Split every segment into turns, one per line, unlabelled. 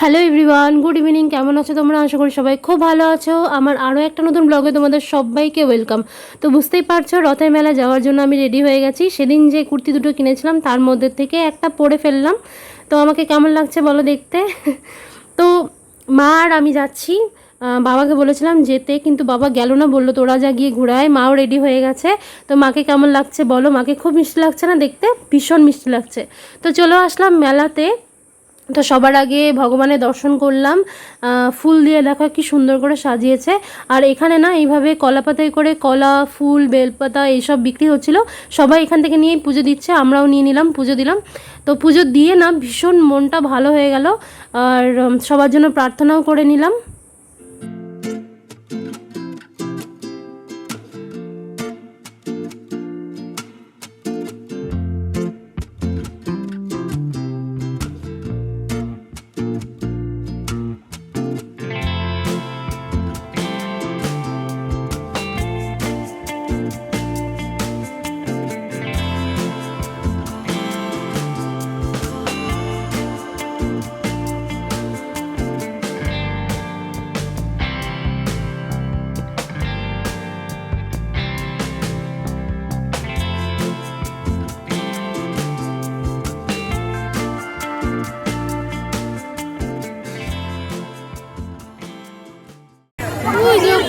Hello everyone good evening কেমন আছো তোমরা? আশা করি সবাই খুব ভালো আছো। আমার আরও একটা নতুন ব্লগে তোমাদের সবাইকে ওয়েলকাম তো বুঝতেই পারছ, রথের মেলা যাওয়ার জন্য আমি রেডি হয়ে গেছি। সেদিন যে কুর্তি দুটো কিনেছিলাম, তার মধ্যে থেকে একটা পরে ফেললাম। তো আমাকে কেমন লাগছে বলো দেখতে? তো মা আর আমি যাচ্ছি। বাবাকে বলেছিলাম যেতে, কিন্তু বাবা গেল না, বলল তোরা যা গিয়ে ঘুরায় মাও রেডি হয়ে গেছে। তো মাকে কেমন লাগছে বলো? মাকে খুব মিষ্টি লাগছে না দেখতে? ভীষণ মিষ্টি লাগছে। তো চলো আসলাম মেলাতে। তো সবার আগে ভগবানের দর্শন করলাম। ফুল দিয়ে দেখো কি সুন্দর করে সাজিয়েছে। আর এখানে না এইভাবে কলা পাতায় করে কলা, ফুল, বেলপাতা এইসব বিক্রি হচ্ছিল। সবাই এখান থেকে নিয়েই পুজো দিচ্ছে, আমরাও নিয়ে নিলাম, পুজো দিলাম। তো পুজো দিয়ে না ভীষণ মনটা ভালো হয়ে গেল। আর সবার জন্য প্রার্থনাও করে নিলাম।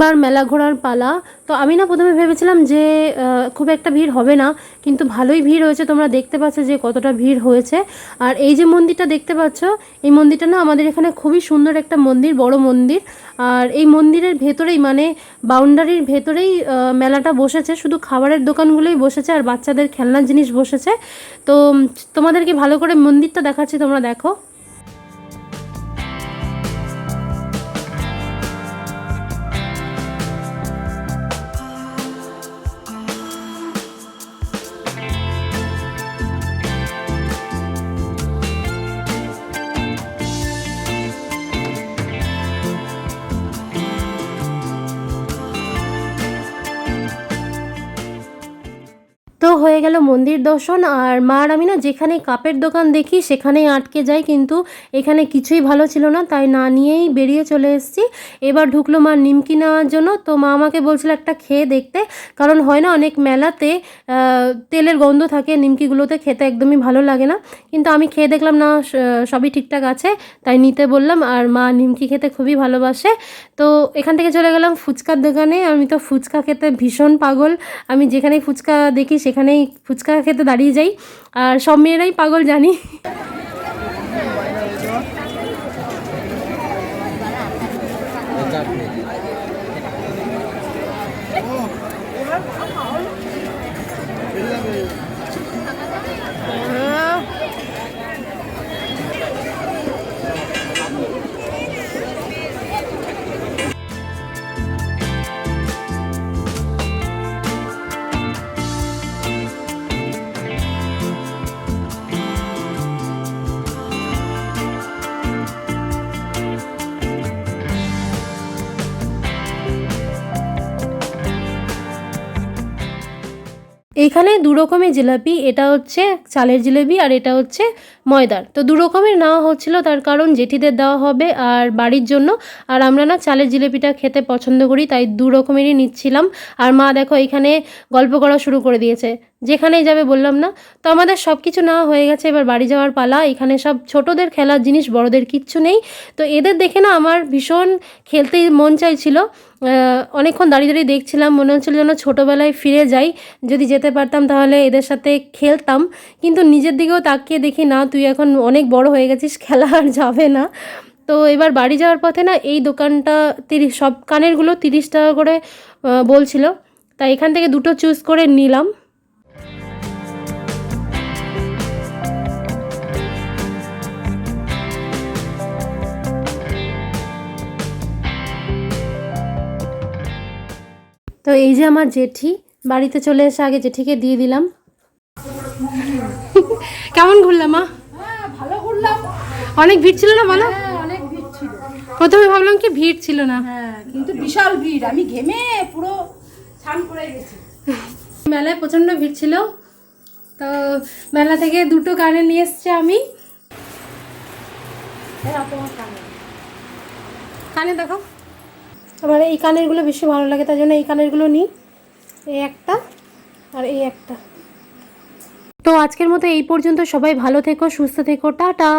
এবার মেলা ঘোরার পালা। তো আমি না প্রথমে ভেবেছিলাম যে খুব একটা ভিড় হবে না, কিন্তু ভালোই ভিড় হয়েছে। তোমরা দেখতে পাচ্ছ যে কতটা ভিড় হয়েছে। আর এই যে মন্দিরটা দেখতে পাচ্ছ, এই মন্দিরটা না আমাদের এখানে খুবই সুন্দর একটা মন্দির, বড় মন্দির। আর এই মন্দিরের ভেতরেই মানে বাউন্ডারির ভেতরেই মেলাটা বসেছে। শুধু খাবারের দোকানগুলোই বসেছে আর বাচ্চাদের খেলনার জিনিস বসেছে। তো, তোমাদেরকে ভালো করে মন্দিরটা দেখাচ্ছি, তোমরা দেখো। হয়ে গেল মন্দির দর্শন। আর মা আর আমি না যেখানে কাপের দোকান দেখি, সেখানেই আটকে যাই কিন্তু এখানে কিছুই ভালো ছিল না, তাই না নিয়েই বেরিয়ে চলে এসেছি। এবার ঢুকলো মা নিমকি নেওয়ার জন্য। তো মা আমাকে বলছিল একটা খেয়ে দেখতে। কারণ হয় না, অনেক মেলাতে তেলের গন্ধ থাকে, নিমকিগুলোতে খেতে একদমই ভালো লাগে না। কিন্তু আমি খেয়ে দেখলাম, না সবই ঠিকঠাক আছে, তাই নিতে বললাম। আর মা নিমকি খেতে খুবই ভালোবাসে। তো এখান থেকে চলে গেলাম ফুচকার দোকানে। আমি তো ফুচকা খেতে ভীষণ পাগল। আমি যেখানেই ফুচকা দেখি সেখানেই ফুচকা খেতে দাঁড়িয়ে যাই। আর সব মেয়েরাই পাগল জানি। এইখানে দু রকমের জিলাপি, এটা হচ্ছে চালের জিলেবি আর এটা হচ্ছে ময়দার। তো দু রকমের নেওয়া হচ্ছিল, তার কারণ জেঠিদের দেওয়া হবে আর বাড়ির জন্য। আর আমরা না চালের জিলেপিটা খেতে পছন্দ করি, তাই দু রকমেরই নিচ্ছিলাম। আর মা দেখো, এখানে গল্প করা শুরু করে দিয়েছে। যেখানেই যাবে বললাম না। তো আমাদের সব কিছু নেওয়া হয়ে গেছে, এবার বাড়ি যাওয়ার পালা। এখানে সব ছোটদের খেলার জিনিস, বড়দের কিচ্ছু নেই। তো এদের দেখে না আমার ভীষণ খেলতে মন চাইছিল। অনেকক্ষণ দাঁড়িয়ে দাঁড়িয়ে দেখছিলাম, মনে হচ্ছিল যেন ছোটোবেলায় ফিরে যাই। যদি যেতে পারতাম তাহলে এদের সাথে খেলতাম। কিন্তু নিজের দিকেও তাকিয়ে দেখি, না, তুই এখন অনেক বড় হয়ে গেছিস, খেলা আর যাবে না। তো এবার বাড়ি যাওয়ার পথে না এই দোকানটা তিরিশ সব কানেরগুলো তিরিশ টাকা করে বলছিল। তাই এখান থেকে দুটো চুজ করে নিলাম। তো এই যে আমার জেঠি বাড়িতে চলে এসে আগে জেঠিকে দিয়ে দিলাম। কেমন ঘুরলাম মা?
হ্যাঁ ভালো ঘুরলাম।
অনেক ভিড় ছিল না বলো?
হ্যাঁ অনেক ভিড় ছিল।
প্রথমে ভাবলাম কি ভিড় ছিল না।
হ্যাঁ কিন্তু বিশাল ভিড়। আমি ঘেমে পুরো ছান পড়ে গেছি।
মেলায় প্রচণ্ড ভিড় ছিল। তো মেলা থেকে দুটো কানে নিয়ে এসছে আমি।
হ্যাঁ
কানে দেখো। আমার এই কানেরগুলো বেশি ভালো লাগে, তার জন্য এই কানেরগুলো নিই। এই একটা আর এই একটা। তো আজকের মতো এই পর্যন্ত সবাই ভালো থেকো, সুস্থ থেকো, টাটা।